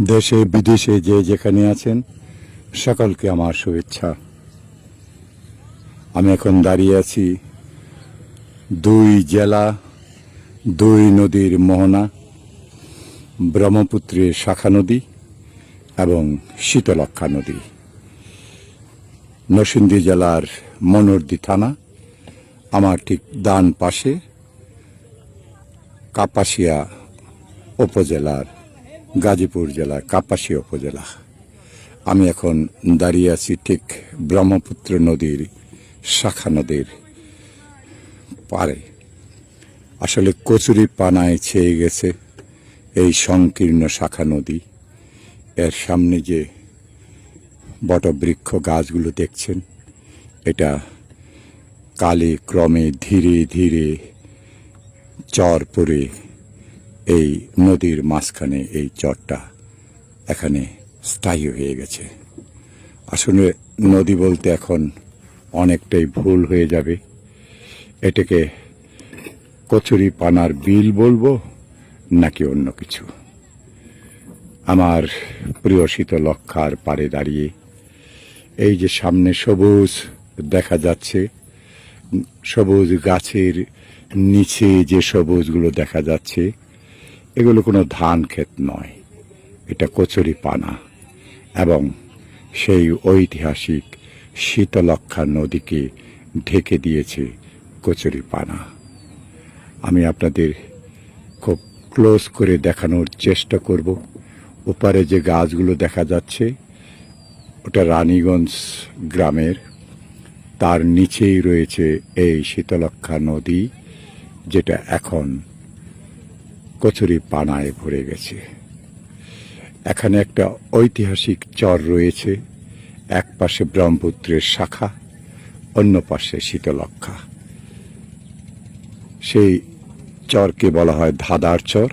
দেশে, বিদেশে যে যেখানে আছেন, সকলকে আমার শুভেচ্ছা। আমি এখন দাঁড়িয়ে আছি দুই জেলা, দুই নদীর মোহনা, ব্রহ্মপুত্রের শাখা নদী এবং শীতলক্ষা নদী। নরসিংদী জেলার মনোরদি থানা, আমার ঠিক ডান পাশে কাপাসিয়া উপজেলার গাজীপুর জেলা কাপাসিয়া উপজেলা। আমি এখন দাঁড়িয়ে আছি ঠিক ব্রহ্মপুত্র নদীর শাখা নদীর পারে আসলে কচুরি পানায় ছেয়ে গেছে এই সংকীর্ণ শাখা নদী। এর সামনে যে বটবৃক্ষ গাছগুলো দেখছেন, এটা কালে ক্রমে ধীরে ধীরে চর পড়ে এই নদীর মাঝখানে এই চরটা এখানে স্থায়ী হয়ে গেছে। আসলে নদী বলতে এখন অনেকটাই ভুল হয়ে যাবে। এটাকে কচুরি পানার বিল বলব নাকি অন্য কিছু। আমার প্রিয় শীতলক্ষার পারে দাঁড়িয়ে এই যে সামনে সবুজ দেখা যাচ্ছে, সবুজ গাছের নিচে যে সবুজগুলো দেখা যাচ্ছে এগুলো কোনো ধান ক্ষেত নয়। এটা কচুরি পানা এবং সেই ঐতিহাসিক শীতলক্ষা নদীকে ঢেকে দিয়েছে কচুরি পানা। আমি আপনাদের খুব ক্লোজ করে দেখানোর চেষ্টা করব। ওপারে যে গাছগুলো দেখা যাচ্ছে, ওটা রানীগঞ্জ গ্রামের। তার নিচেই রয়েছে এই শীতলক্ষা নদী, যেটা এখন কচুরি পানায় ভরে গেছে। এখানে একটা ঐতিহাসিক চর রয়েছে। এক পাশে ব্রহ্মপুত্রের শাখা, অন্য পাশে শীতলক্ষা সেই চরকে বলা হয় ধাদার চর।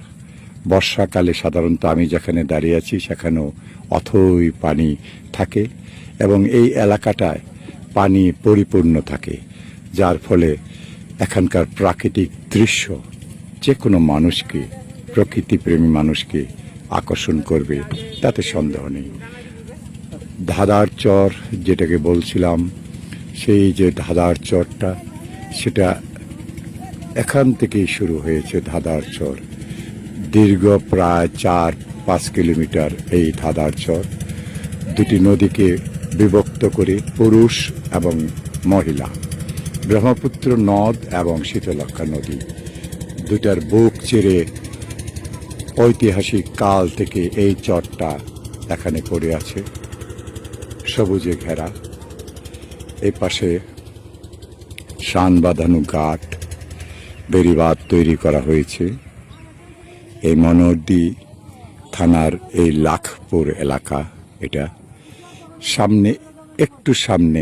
বর্ষাকালে সাধারণত আমি যেখানে দাঁড়িয়ে আছি, সেখানেও অথই পানি থাকে এবং এই এলাকাটায় পানি পরিপূর্ণ থাকে, যার ফলে এখানকার প্রাকৃতিক দৃশ্য যে কোনো মানুষকে, প্রকৃতিপ্রেমী মানুষকে আকর্ষণ করবে, তাতে সন্দেহ নেই। ধাদার চর, যেটাকে বলছিলাম, সেই যে ধাদার চরটা, সেটা এখান থেকেই শুরু হয়েছে ধাদার চর। দীর্ঘ প্রায় চার, পাঁচ কিলোমিটার এই ধাদার চর। দুটি নদীকে বিভক্ত করে পুরুষ এবং মহিলা। ব্রহ্মপুত্র নদ এবং শীতলক্ষা নদী। দুটার বুক চেরে ঐতিহাসিক কাল থেকে এই চরটা এখানে পড়ে আছে। সবুজে ঘেরা, এই পাশে শান বাঁধানো ঘাট, বেড়িবাঁধ তৈরি করা হয়েছে। এই মনোরদি থানার এই লাখপুর এলাকা, এটা সামনে, একটু সামনে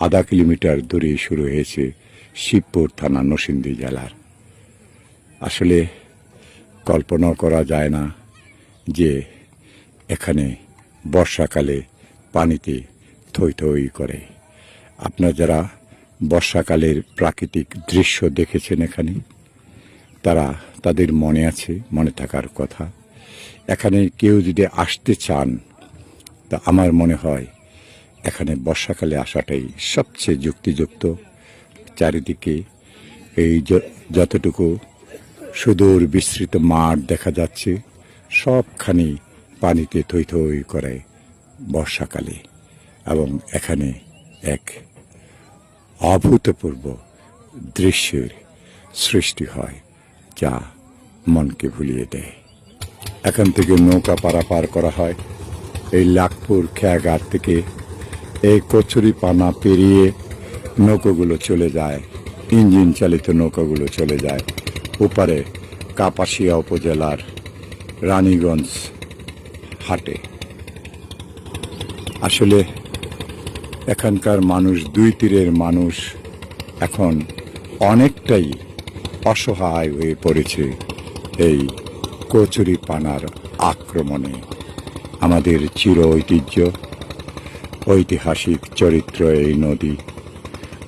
আধা কিলোমিটার দূরে শুরু হয়েছে শিবপুর থানা নরসিংদী জেলার। আসলে কল্পনা করা যায় না যে এখানে বর্ষাকালে পানিতে থই থই করে। আপনার যারা বর্ষাকালের প্রাকৃতিক দৃশ্য দেখেছেন এখানে, তারা তাদের মনে আছে, মনে থাকার কথা। এখানে কেউ যদি আসতে চান, তা আমার মনে হয় এখানে বর্ষাকালে আসাটাই সবচেয়ে যুক্তিযুক্ত। চারিদিকে এই যতটুকু সুদূর বিস্তৃত মাঠ দেখা যাচ্ছে। সবখানি পানিতে থই থই করে বর্ষাকালে এবং এখানে এক অভূতপূর্ব দৃশ্যের সৃষ্টি হয় যা মনকে ভুলিয়ে দেয়। এখান থেকে নৌকা পারাপার করা হয়। এই লাখপুর খেয়াঘাট থেকে এই কচুরি পানা পেরিয়ে নৌকাগুলো চলে যায়। ইঞ্জিন চালিত নৌকাগুলো চলে যায়। ওপারে কাপাসিয়া উপজেলার রানীগঞ্জ হাটে। আসলে এখানকার মানুষ, দুই তীরের মানুষ এখন অনেকটাই অসহায় হয়ে পড়েছে এই কচুরি পানার আক্রমণে। আমাদের চির ঐতিহ্য, ঐতিহাসিক চরিত্র এই নদী।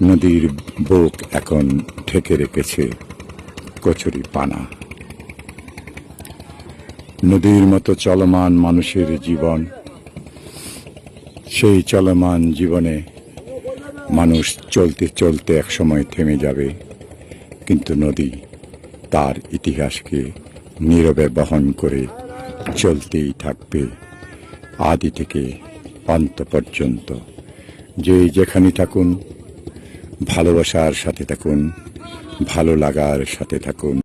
নদীর বুক এখন ঢেকে রেখেছে। কচুরি পানা। নদীর মতো চলমান মানুষের জীবন, সেই চলমান জীবনে মানুষ চলতে চলতে একসময় থেমে যাবে, কিন্তু নদী তার ইতিহাসকে নীরবে বহন করে চলতেই থাকবে আদি থেকে অন্ত পর্যন্ত। যে যেখানে থাকুন, ভালোবাসার সাথে থাকুন ভালো লাগার সাথে থাকুন।